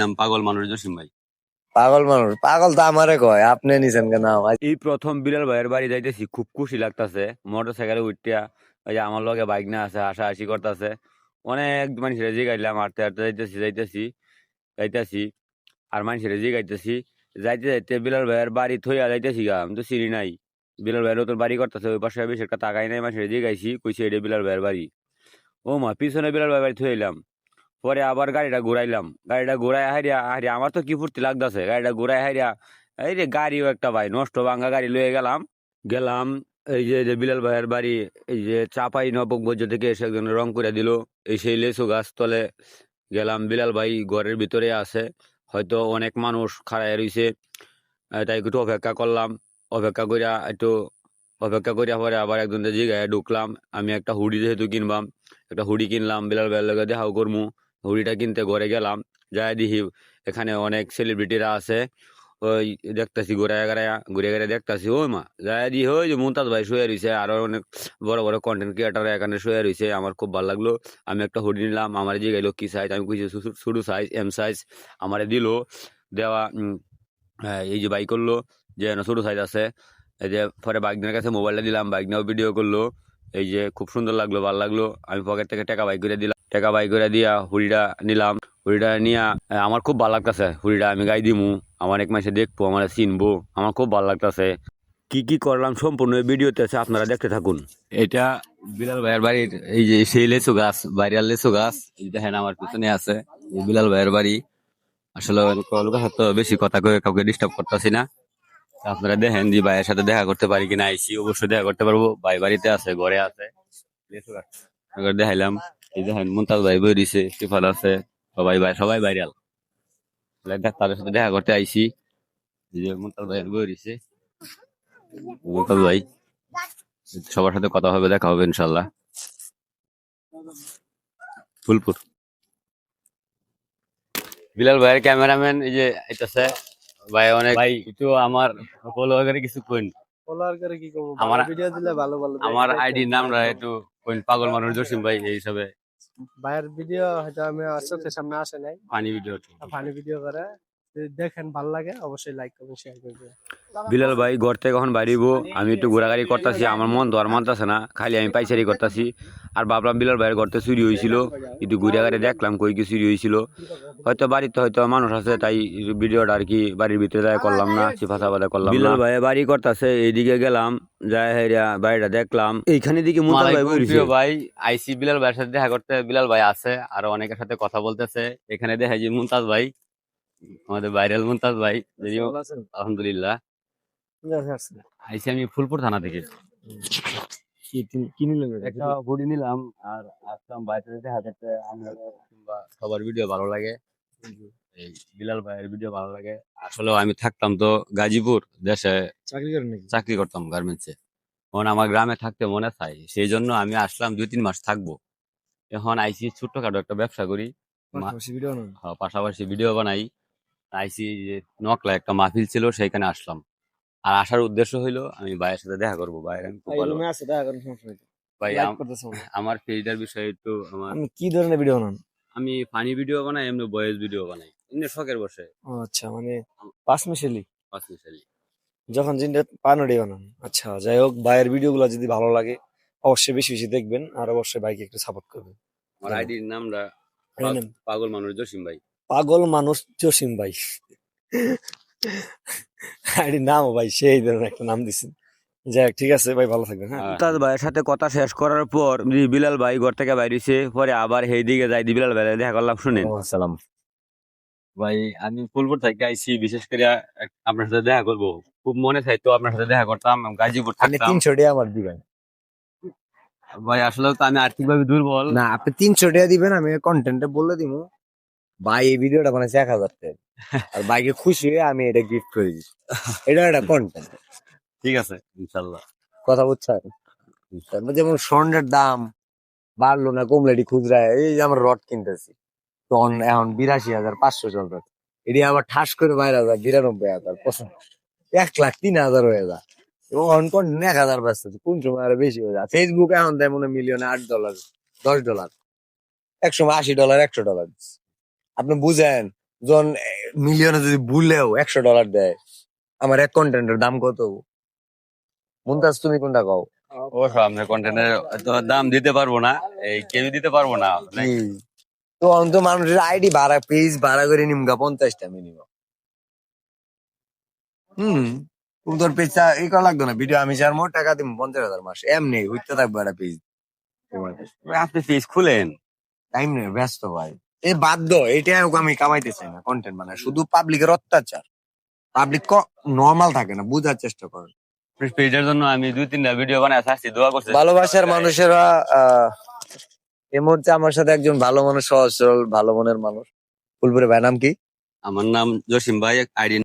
নাম পাগল মানুষ জসিম ভাই। পাগল মানুষ পাগল তো আমারে কয় আপনি নিছেন কেন আমার- এই প্রথম বিলাল ভাইয়ের বাড়ি যাইতেছি খুব খুশি লাগতাছে। মোটর সাইকেলে উঠিয়া ওই যে আমার লগে বাইক না আছে হাসা হাসি করতেছে। অনেক মানুষের জিগাইলাম হাঁটতে হাঁটতে যাইতেছি যাইতেছি যাইতেছি আর মানুষের গাইতেছি যাইতে যাইতে বিলাল ভাইয়ের বাড়ি থইয়া যাইতেছি গা আমি তো চিনি নাই। বিলাল ভাইয়ের নতুন বাড়ি করতেছে ওই পাশে বেশি একটা তাকাই নাই মানুষের জিগাইছি কইছে এটা বিলাল ভাইয়ের বাড়ি। ও মা পিছনে বিলাল ভাইয়ের বাড়ি থইলাম পরে আবার গাড়িটা ঘুরাইলাম। গাড়িটা ঘুরাই হারিয়া হারিয়া আমার তো কি ফুর্তি লাগতেছে? গাড়িটা ঘুরাই হারিয়া এই যে গাড়িও একটা ভাই নষ্ট ভাঙ্গা গাড়ি লয়ে গেলাম। গেলাম এই যে বিলাল ভাইয়ের বাড়ি এই যে চাপাই নবগঞ্জ থেকে এসে একজন রং করে দিল। এই সেই লেসু গাছ তলে গেলাম। বিলাল ভাই ঘরের ভিতরে আছে হয়তো অনেক মানুষ খাড়ায় আহ, তাই একটু অপেক্ষা করলাম। অপেক্ষা করিয়া একটু অপেক্ষা করিয়া পরে আবার একজন জায়গায় ঢুকলাম। আমি একটা হুডি যেহেতু কিনবাম একটা হুডি কিনলাম। বিলাল ভাইয়ের লগে দেখাও করমু। হুডিটা কিনতে ঘরে গেলাম। যাই দেখি এখানে অনেক সেলিব্রিটিরা আছে। ওই দেখতাছি ঘুরায় গাড়ায় ঘুরে ঘুরে দেখতাছি, ওই মা। যাই দি ওই যে মুমতাজ ভাই শুয়ে রয়েছে আরও অনেক বড় বড় কন্টেন্ট ক্রিয়েটার এখানে শুয়ে রয়েছে আমার খুব ভালো লাগল। আমি একটা হুডি নিলাম, আমার যে গেলো কি সাইজ আমি কিছু ছোটো সাইজ এম সাইজ আমারে দিল। দেওয়া এই যে বাই করল, যে ছোটো সাইজ আছে। এই যে পরে বাইকদের কাছে মোবাইলটা দিলাম বাইক নিয়েও ভিডিও করল। এই যে খুব সুন্দর লাগল, ভালো লাগল। আমি পকেট থেকে টাকা বাই করে দিলাম। টাকা বাই করে দিয়া হুড়িটা নিলাম। হুড়িটা নিয়া আমার খুব ভালো লাগতেছে। হুড়িটা আমি গাই দিমু, আমার এক মাসে দেখব, আমার চিনবো, আমার খুব ভালো লাগতেছে। কি কি করলাম সম্পূর্ণ ভিডিওতে আছে, আপনারা দেখতে থাকুন। এটা বিলাল ভাইয়ের বাড়ির, এই যে সেই লেচু গাছ, বাইরের লেচু গাছ দেখেন আমার পিছনে আছে বিলাল ভাইয়ের বাড়ি। আসলে সাথে বেশি কথা কয়ে কাউকে ডিস্টার্ব করতেছি না। আপনারা দেখেন যে ভাইয়ের সাথে দেখা করতে পারি কিনা, আইসি অবশ্যই দেখা করতে পারব। ভাই বাড়িতে আছে, ঘরে আছে। দেখাইলাম। এই মুমতাজ ভাই বই সিফাল আছে সবাই ভাই সবাই ভাইরাল। তাদের সাথে দেখা করতে আইসি এই যে মুমতাজ ভাই বই মুমতাজ ভাই সবার সাথে কথা হবে দেখা হবে ইনশাল্লাহ ফুলপুর। বিলাল ভাইয়ের ক্যামেরাম্যান এই যে আইতাছে। ভাই অনেক ভাই একটু আমার ফলোয়ারে কিছু কোন ফলোয়ার কি আমার- ভিডিও দিলে ভালো ভালো। আমার আইডি একটু কোন পাগল মানুষ জসিম ভাই এই হিসাবে। ভাইয়ের ভিডিও হয়তো আমি চোখের সামনে আসে নাই। পানি ভিডিও ফানি ভিডিও করে। দেখেন ভালো লাগে অবশ্যই লাইক করবেন শেয়ার করবেন বিলাল ভাই ঘর থেকে কখন বাইরিব আমি একটু ঘোরাঘুরি করতেছি আমার মন তো আর মানতেছে না খালি আমি পাইচারি করতেছি। আর ভাবলাম বিলাল ভাইয়ের ঘরতে চুরি হয়েছিল একটু ঘুরে ঘুরে দেখলাম কই কি চুরি হয়েছিল হয়তো বাড়িতে হয়তো মানুষ আছে তাই ভিডিওটা আর কি বাড়ির ভিতরে যাই করলাম না চিফাসা বাদা করলাম বিলাল ভাই বাড়ি করতেছে এইদিকে গেলাম যায় হেরিয়া বাড়িটা দেখলাম। এইখানে দিকে মুতাল ভাই বইছে। ভাই আইসি বিলাল ভাইয়ের সাথে দেখা করতে বিলাল ভাই আছে আর অনেকের সাথে কথা বলতেছে। এখানে দেখা যে মুমতাজ ভাই। আমাদের ভাইরাল মুমতাজ ভাই যদিও আলহামদুলিল্লাহ। আইসি আমি ফুলপুর থানা থেকে। কি নিলেন একটা বডি নিলাম আর আসলাম বাইরে দেখা করতে কিংবা সবার ভিডিও ভালো লাগে। এই বিলাল ভাইয়ের ভিডিও ভালো লাগে। আসলে আমি থাকতাম তো গাজীপুর দেশে। চাকরি করেন চাকরি করতাম গার্মেন্টসে। এখন আমার গ্রামে থাকতে মনে চাই সেই জন্য আমি আসলাম দুই তিন মাস থাকব। এখন আইসি ছোট্টখাটো একটা ব্যবসা করি। হ্যাঁ, পাশাপাশি ভিডিও বানাই। আইসি যে নকলা একটা মাহফিল ছিল সেইখানে আসলাম। আর আসার উদ্দেশ্য হইল আমি ভাইয়ের সাথে দেখা করব। ভাইয়ের আমি খুব ভালো ভাই। আমার পেজটার বিষয়ে একটু আমার কি ধরনের ভিডিও বানান? আমি ফানি ভিডিও বানাই এমনি বয়েস ভিডিও বানাই। এমনি শখের বসে। ও আচ্ছা মানে পাঁচ মিশালি পাঁচ মিশালি যখন জিনটা পানোডি বানান। আচ্ছা যাই হোক ভাইয়ের ভিডিও গুলো যদি ভালো লাগে অবশ্যই বেশি বেশি দেখবেন আর অবশ্যই ভাইকে একটু সাপোর্ট করবেন। আমার। আইডির নামটা পাগল মানুষ জসিম ভাই। পাগল মানুষ জসিম ভাই। আইডির নাম ভাই সেই ধরনের একটা নাম দিছেন যাই হোক, ঠিক আছে ভাই ভালো থাকবেন হ্যাঁ। মুমতাজ ভাইয়ের সাথে কথা শেষ করার পর বিলাল ভাই ঘর থেকে বাইরেছে পরে আবার সেই দিকে যাই দি বিলাল ভাই দেখা করলাম শুনেন। আসসালাম ভাই আমি ফুলপুর থেকে আইছি বিশেষ করে আপনার সাথে দেখা করব। খুব মনে চাইতো আপনার সাথে দেখা করতাম গাজীপুর আপনি থাকতাম। তিনশো টাকা আমার দিবেন। ভাই আসলে তো আমি আর্থিকভাবে দুর্বল। না আপনি তিনশো টাকা দিবেন আমি কন্টেন্টে বলে দিব ভাই এই ভিডিওটা বানাইছে এক হাজার টাকা আর বাইকে খুশি হয়ে আমি এটা গিফট করে দিচ্ছি এটা একটা কন্টেন্ট ঠিক আছে ইনশাল্লাহ। কথা বুঝছেন তারপর যেমন স্বর্ণের দাম বাড়লো না কমলো এটি খুচরা এই যে আমরা রড কিনতেছি। তখন এখন বিরাশি হাজার পাঁচশো চলবে। এটি আবার ঠাস করে বাইরে হাজার বিরানব্বই হাজার পছন্দ এক লাখ তিন হাজার হয়ে যায়। এবং অন কোন এক হাজার ব্যস্ত কোন সময় আরও বেশি হয়ে যায়। ফেসবুক এখন দেয় মনে মিলিয়নে আট ডলার দশ ডলার এক সময় আশি ডলার একশো ডলার আপনি বুঝেন জন মিলিয়নে যদি ভুলেও একশো ডলার দেয় আমার এক কন্টেন্টের দাম কত? মুমতাজ তুমি কোনটা কও? অবশ্য আপনার কন্টেন্টের দাম দিতে পারব না এই কেউ দিতে পারব না তো অন্ত মানুষের আইডি ভাড়া পেজ ভাড়া করে নিমগা পঞ্চাশটা মিনিমাম হুম তুমি তোর পেজটা এই করা লাগতো না ভিডিও আমি চার মোট টাকা দিব পঞ্চাশ হাজার মাস এমনি হইতে থাকব একটা পেজ আপনি ফিস খুলেন। টাইম নেই ব্যস্ত ভাই। এ বাধ্য এটা হোক আমি কামাইতে চাই না কন্টেন্ট মানে শুধু পাবলিকের অত্যাচার। পাবলিক নর্মাল থাকে না বুঝার চেষ্টা করে পেজের জন্য আমি দুই তিনটা ভিডিও বানায় আসছি দোয়া করছি। ভালোবাসার মানুষেরা আহ, এই মুহূর্তে আমার সাথে একজন ভালো মানুষ সহজ সরল ভালো মনের মানুষ। ফুলপুরে ভাই নাম কি? আমার নাম জসিম ভাই আইডি